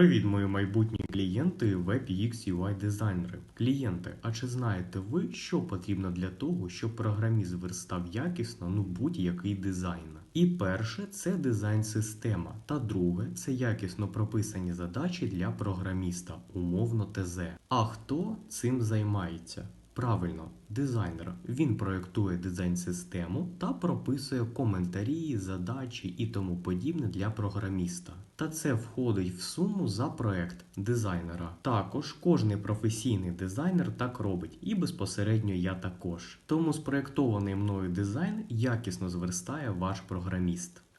Привіт, мої майбутні клієнти WebX UI дизайнери. Клієнти, а чи знаєте ви, що потрібно для того, щоб програміст верстав якісно ну будь-який дизайн? І перше це дизайн-система, та друге це якісно прописані задачі для програміста, умовно ТЗ. А хто цим займається? Правильно, дизайнер. Він проєктує дизайн-систему та прописує коментарі, задачі і тому подібне для програміста. Та це входить в суму за проект дизайнера. Також кожний професійний дизайнер так робить, і безпосередньо я також. Тому спроєктований мною дизайн якісно зверстає ваш програміст.